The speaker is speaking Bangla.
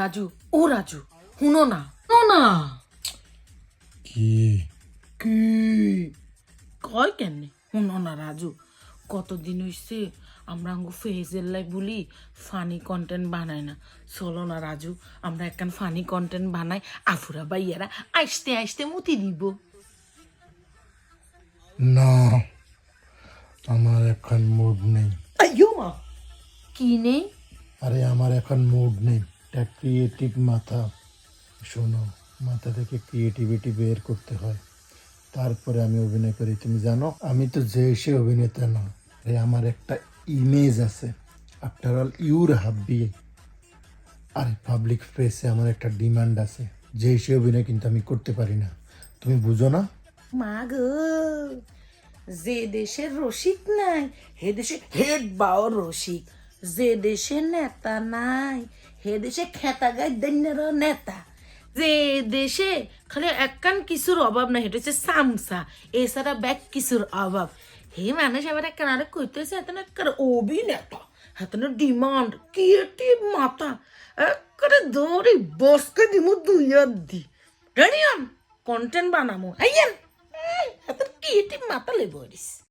রাজু ও রাজু শুনো না শুনো না। কি? কি? কয় কেন? শুনো না রাজু কতদিন হইছে আমরা আঙ্গু ফেজের লাই বলি ফানি কন্টেন্ট বানাই না। চলো না রাজু আমরা একখান ফানি কন্টেন্ট বানাই আফুরা বাইয়ারা আসতে আসতে মুতি দিব। না আমার এখন মুড নেই। আইয়ো মা কি নেই? আরে আমার এখন মুড নেই। একটা ক্রিয়েটিভ মাথা, শোনো, মাথা থেকে ক্রিয়েটিভিটি বের করতে হয়। তারপরে আমি অভিনয় করি, তুমি জানো, আমি তো যে সে অভিনেতা না আমার একটা ইমেজ আছে। আফটার অল ইউর হাব্বি আর পাবলিক প্লেসে আমার একটা ডিমান্ড আছে। যে সে অভিনয় কিন্তু আমি করতে পারি না। তুমি বুঝো না? মা গো, যে দেশের রসিক নাই, হে দেশে হেড বাও রসিক। যে দেশে নেতা নাই হে দেশে খেতা গাই দৈন্যের নেতা। যে দেশে খালি একখান কিছুর অভাব নাই, হেটা হচ্ছে সামসা এছাড়া ব্যাগ কিছুর অভাব। হে মানুষ আবার একখান আরে কইতেছে এতন একখান অভিনেতা এতন ডিমান্ড, ক্রিয়েটিভ মাথা একবারে দৌড়ি বসকে দিমু দুই দি। Radium content বানামো, আইয়েন। এত ক্রিয়েটিভ মাথা লেবরিস